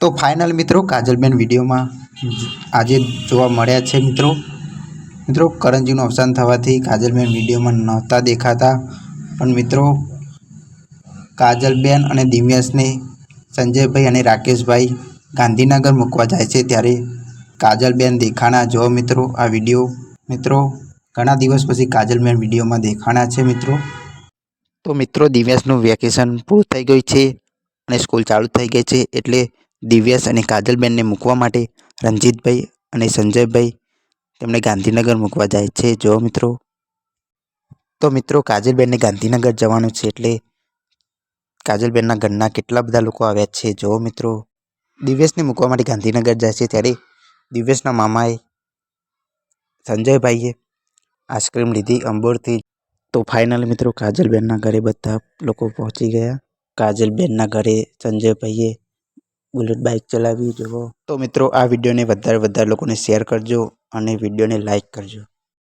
તો ફાઇનલ મિત્રો કાજલબેન વિડીયોમાં આજે જોવા મળ્યા છે મિત્રો. મિત્રો, કરણજીનું અવસાન થવાથી કાજલબેન વિડીયોમાં નહોતા દેખાતા. પણ મિત્રો, કાજલબેન અને દિવ્યાસને સંજયભાઈ અને રાકેશભાઈ ગાંધીનગર મૂકવા જાય છે ત્યારે કાજલબેન દેખાણા. જો મિત્રો આ વીડિયો. મિત્રો, ઘણા દિવસ પછી કાજલબેન વિડીયોમાં દેખાણા છે મિત્રો. તો મિત્રો દિવ્યાસનું વેકેશન પૂરું થઈ ગયું છે અને સ્કૂલ ચાલુ થઈ ગઈ છે એટલે દિવ્યાસ અને કાજલબેનને મૂકવા માટે રણજીતભાઈ અને સંજયભાઈ તેમણે ગાંધીનગર મૂકવા જાય છે. જો મિત્રો, તો મિત્રો કાજલબેનને ગાંધીનગર જવાનું છે એટલે કાજલબેનના ઘરના કેટલા બધા લોકો આવ્યા છે. જો મિત્રો દિવ્યેશને મૂકવા માટે ગાંધીનગર જાય છે ત્યારે દિવ્યેશના મામાએ સંજયભાઈએ આઈસ્ક્રીમ લીધી અંબોરથી. તો ફાઇનલ મિત્રો, કાજલબેનના ઘરે બધા લોકો પહોંચી ગયા. કાજલબેનના ઘરે સંજયભાઈએ બુલેટ બાઇક ચલાવી જુઓ તો મિત્રો, આ વિડીયોને વધારે વધારે લોકોને શેર કરજો અને વિડીયોને લાઈક કરજો.